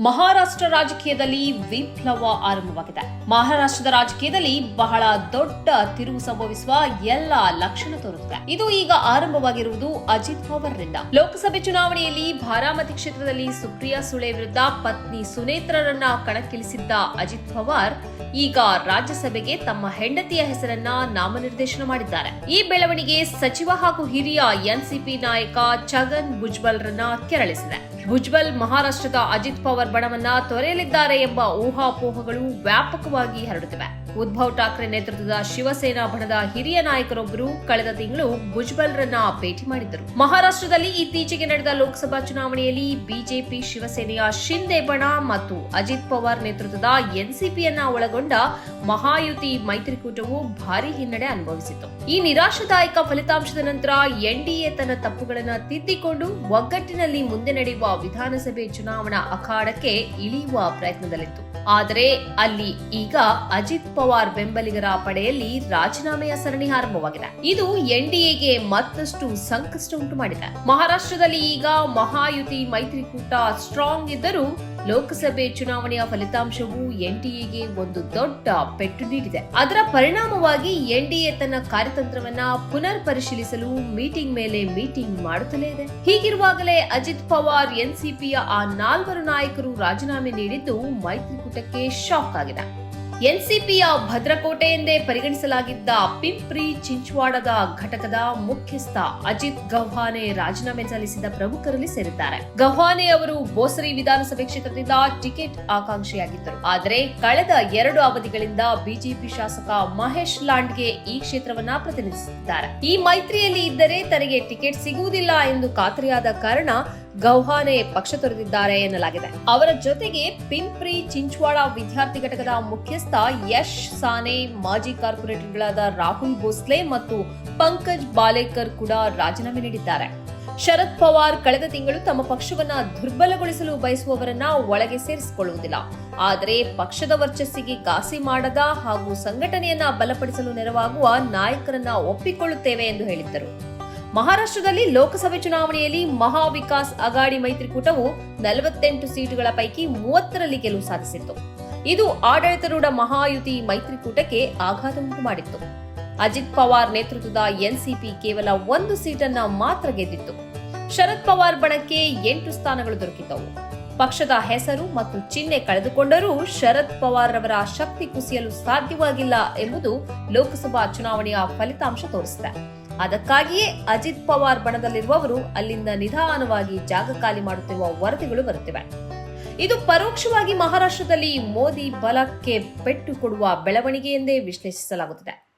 ಮಹಾರಾಷ್ಟ್ರ ರಾಜಕೀಯದಲ್ಲಿ ವಿಪ್ಲವ ಆರಂಭವಾಗಿದೆ. ಮಹಾರಾಷ್ಟ್ರದ ರಾಜಕೀಯದಲ್ಲಿ ಬಹಳ ದೊಡ್ಡ ತಿರುವು ಸಂಭವಿಸುವ ಎಲ್ಲ ಲಕ್ಷಣ ತೋರುತ್ತಿದೆ. ಇದು ಈಗ ಆರಂಭವಾಗಿರುವುದು ಅಜಿತ್ ಪವಾರ್ರಿಂದ. ಲೋಕಸಭೆ ಚುನಾವಣೆಯಲ್ಲಿ ಬಾರಾಮತಿ ಕ್ಷೇತ್ರದಲ್ಲಿ ಸುಪ್ರಿಯಾ ಸುಳೆ ವಿರುದ್ಧ ಪತ್ನಿ ಸುನೇತ್ರರನ್ನ ಕಣಕ್ಕಿಳಿಸಿದ್ದ ಅಜಿತ್ ಪವಾರ್ ಈಗ ರಾಜ್ಯಸಭೆಗೆ ತಮ್ಮ ಹೆಂಡತಿಯ ಹೆಸರನ್ನ ನಾಮನಿರ್ದೇಶನ ಮಾಡಿದ್ದಾರೆ. ಈ ಬೆಳವಣಿಗೆ ಸಚಿವ ಹಾಗೂ ಹಿರಿಯ ಎನ್ಸಿಪಿ ನಾಯಕ ಛಗನ್ ಭುಜ್ಬಲ್ರನ್ನ ಕೆರಳಿಸಿದೆ. ಭುಜ್ಬಲ್ ಮಹಾರಾಷ್ಟ್ರದ ಅಜಿತ್ ಪವಾರ್ ಬಣವನ್ನ ತೊರೆಯಲಿದ್ದಾರೆ ಎಂಬ ಊಹಾಪೋಹಗಳು ವ್ಯಾಪಕವಾಗಿ ಹರಡುತ್ತಿವೆ. ಉದ್ಧವ್ ಠಾಕ್ರೆ ನೇತೃತ್ವದ ಶಿವಸೇನಾ ಬಣದ ಹಿರಿಯ ನಾಯಕರೊಬ್ಬರು ಕಳೆದ ತಿಂಗಳು ಭುಜ್ಬಲ್ರನ್ನ ಭೇಟಿ ಮಾಡಿದ್ದರು. ಮಹಾರಾಷ್ಟ್ರದಲ್ಲಿ ಇತ್ತೀಚೆಗೆ ನಡೆದ ಲೋಕಸಭಾ ಚುನಾವಣೆಯಲ್ಲಿ ಬಿಜೆಪಿ, ಶಿವಸೇನೆಯ ಶಿಂದೆ ಬಣ ಮತ್ತು ಅಜಿತ್ ಪವಾರ್ ನೇತೃತ್ವದ ಎನ್ಸಿಪಿಯನ್ನ ಒಳಗೊಂಡ ಮಹಾಯುತಿ ಮೈತ್ರಿಕೂಟವು ಭಾರಿ ಹಿನ್ನಡೆ ಅನುಭವಿಸಿತು. ಈ ನಿರಾಶಾದಾಯಕ ಫಲಿತಾಂಶದ ನಂತರ ಎನ್ಡಿಎ ತನ್ನ ತಪ್ಪುಗಳನ್ನು ತಿದ್ದಿಕೊಂಡು ಒಗ್ಗಟ್ಟಿನಲ್ಲಿ ಮುಂದೆ ನಡೆಯುವ ವಿಧಾನಸಭೆ ಚುನಾವಣಾ ಅಖಾಡಕ್ಕೆ ಇಳಿಯುವ ಪ್ರಯತ್ನದಲ್ಲಿತ್ತು. ಆದರೆ ಅಲ್ಲಿ ಈಗ ಅಜಿತ್ ಪವಾರ್ ಬೆಂಬಲಿಗರ ಪಡೆಯಲ್ಲಿ ರಾಜೀನಾಮೆಯ ಸರಣಿ ಆರಂಭವಾಗಿದೆ. ಇದು ಎನ್ಡಿಎಗೆ ಮತ್ತಷ್ಟು ಸಂಕಷ್ಟ ಉಂಟು ಮಾಡಿದೆ. ಮಹಾರಾಷ್ಟ್ರದಲ್ಲಿ ಈಗ ಮಹಾಯುತಿ ಮೈತ್ರಿಕೂಟ ಸ್ಟ್ರಾಂಗ್ ಇದ್ದರೂ ಲೋಕಸಭೆ ಚುನಾವಣೆಯ ಫಲಿತಾಂಶವು ಎನ್ಡಿಎಗೆ ಒಂದು ದೊಡ್ಡ ಪೆಟ್ಟು ನೀಡಿದೆ. ಅದರ ಪರಿಣಾಮವಾಗಿ ಎನ್ಡಿಎ ತನ್ನ ಕಾರ್ಯತಂತ್ರವನ್ನ ಪುನರ್ ಪರಿಶೀಲಿಸಲು ಮೀಟಿಂಗ್ ಮೇಲೆ ಮೀಟಿಂಗ್ ಮಾಡುತ್ತಲೇ ಇದೆ. ಹೀಗಿರುವಾಗಲೇ ಅಜಿತ್ ಪವಾರ್, ಎನ್ಸಿಪಿಯ ಆ ನಾಲ್ವರು ನಾಯಕರು ರಾಜೀನಾಮೆ ನೀಡಿದ್ದು ಮೈತ್ರಿಕೂಟಕ್ಕೆ ಶಾಕ್ ಆಗಿದೆ. ಎನ್ಸಿಪಿಯ ಭದ್ರಕೋಟೆ ಎಂದೇ ಪರಿಗಣಿಸಲಾಗಿದ್ದ ಪಿಂಪ್ರಿ ಚಿಂಚ್ವಾಡದ ಘಟಕದ ಮುಖ್ಯಸ್ಥ ಅಜಿತ್ ಗವ್ಹಾನೆ ರಾಜೀನಾಮೆ ಸಲ್ಲಿಸಿದ ಪ್ರಮುಖರಲ್ಲಿ ಸೇರಿದ್ದಾರೆ. ಗವ್ಹಾನೆ ಅವರು ಬೋಸರಿ ವಿಧಾನಸಭೆ ಕ್ಷೇತ್ರದಿಂದ ಟಿಕೆಟ್ ಆಕಾಂಕ್ಷಿಯಾಗಿದ್ದರು. ಆದರೆ ಕಳೆದ ಎರಡು ಅವಧಿಗಳಿಂದ ಬಿಜೆಪಿ ಶಾಸಕ ಮಹೇಶ್ ಲಾಂಡ್ಗೆ ಈ ಕ್ಷೇತ್ರವನ್ನ ಪ್ರತಿನಿಧಿಸುತ್ತಿದ್ದಾರೆ. ಈ ಮೈತ್ರಿಯಲ್ಲಿ ಇದ್ದರೆ ತನಗೆ ಟಿಕೆಟ್ ಸಿಗುವುದಿಲ್ಲ ಎಂದು ಖಾತರಿಯಾದ ಕಾರಣ ಗೌಹಾನೆ ಪಕ್ಷ ತೊರೆದಿದ್ದಾರೆ ಎನ್ನಲಾಗಿದೆ. ಅವರ ಜೊತೆಗೆ ಪಿಂಪ್ರಿ ಚಿಂಚ್ವಾಡ ವಿದ್ಯಾರ್ಥಿ ಘಟಕದ ಮುಖ್ಯಸ್ಥ ಯಶ್ ಸಾನೆ, ಮಾಜಿ ಕಾರ್ಪೊರೇಟರ್ಗಳಾದ ರಾಹುಲ್ ಭೋಸ್ಲೆ ಮತ್ತು ಪಂಕಜ್ ಬಾಲೇಕರ್ ಕೂಡ ರಾಜೀನಾಮೆ ನೀಡಿದ್ದಾರೆ. ಶರದ್ ಪವಾರ್ ಕಳೆದ ತಿಂಗಳು ತಮ್ಮ ಪಕ್ಷವನ್ನ ದುರ್ಬಲಗೊಳಿಸಲು ಬಯಸುವವರನ್ನ ಒಳಗೆ ಸೇರಿಸಿಕೊಳ್ಳುವುದಿಲ್ಲ. ಆದರೆ ಪಕ್ಷದ ವರ್ಚಸ್ಸಿಗೆ ಘಾಸಿ ಮಾಡದ ಹಾಗೂ ಸಂಘಟನೆಯನ್ನ ಬಲಪಡಿಸಲು ನೆರವಾಗುವ ನಾಯಕರನ್ನ ಒಪ್ಪಿಕೊಳ್ಳುತ್ತೇವೆ ಎಂದು ಹೇಳಿದ್ದರು. ಮಹಾರಾಷ್ಟ್ರದಲ್ಲಿ ಲೋಕಸಭೆ ಚುನಾವಣೆಯಲ್ಲಿ ಮಹಾವಿಕಾಸ್ ಅಗಾಡಿ ಮೈತ್ರಿಕೂಟವು ನಲವತ್ತೆಂಟು ಸೀಟುಗಳ ಪೈಕಿ ಮೂವತ್ತರಲ್ಲಿ ಗೆಲುವು ಸಾಧಿಸಿತ್ತು. ಇದು ಆಡಳಿತಾರೂಢ ಮಹಾಯುತಿ ಮೈತ್ರಿಕೂಟಕ್ಕೆ ಆಘಾತ ಉಂಟು ಮಾಡಿತ್ತು. ಅಜಿತ್ ಪವಾರ್ ನೇತೃತ್ವದ ಎನ್ಸಿಪಿ ಕೇವಲ ಒಂದು ಸೀಟನ್ನ ಮಾತ್ರ ಗೆದ್ದಿತ್ತು. ಶರದ್ ಪವಾರ್ ಬಣಕ್ಕೆ ಎಂಟು ಸ್ಥಾನಗಳು ದೊರಕಿದ್ದವು. ಪಕ್ಷದ ಹೆಸರು ಮತ್ತು ಚಿಹ್ನೆ ಕಳೆದುಕೊಂಡರೂ ಶರದ್ ಪವಾರ್ ರವರ ಶಕ್ತಿ ಕುಸಿಯಲು ಸಾಧ್ಯವಾಗಿಲ್ಲ ಎಂಬುದು ಲೋಕಸಭಾ ಚುನಾವಣೆಯ ಫಲಿತಾಂಶ ತೋರಿಸಿದೆ. ಅದಕ್ಕಾಗಿಯೇ ಅಜಿತ್ ಪವಾರ್ ಬಣದಲ್ಲಿರುವವರು ಅಲ್ಲಿಂದ ನಿಧಾನವಾಗಿ ಜಾಗ ಖಾಲಿ ಮಾಡುತ್ತಿರುವ ವರದಿಗಳು ಬರುತ್ತಿವೆ. ಇದು ಪರೋಕ್ಷವಾಗಿ ಮಹಾರಾಷ್ಟ್ರದಲ್ಲಿ ಮೋದಿ ಬಲಕ್ಕೆ ಪೆಟ್ಟು ಕೊಡುವ ಬೆಳವಣಿಗೆ ಎಂದೇ ವಿಶ್ಲೇಷಿಸಲಾಗುತ್ತಿದೆ.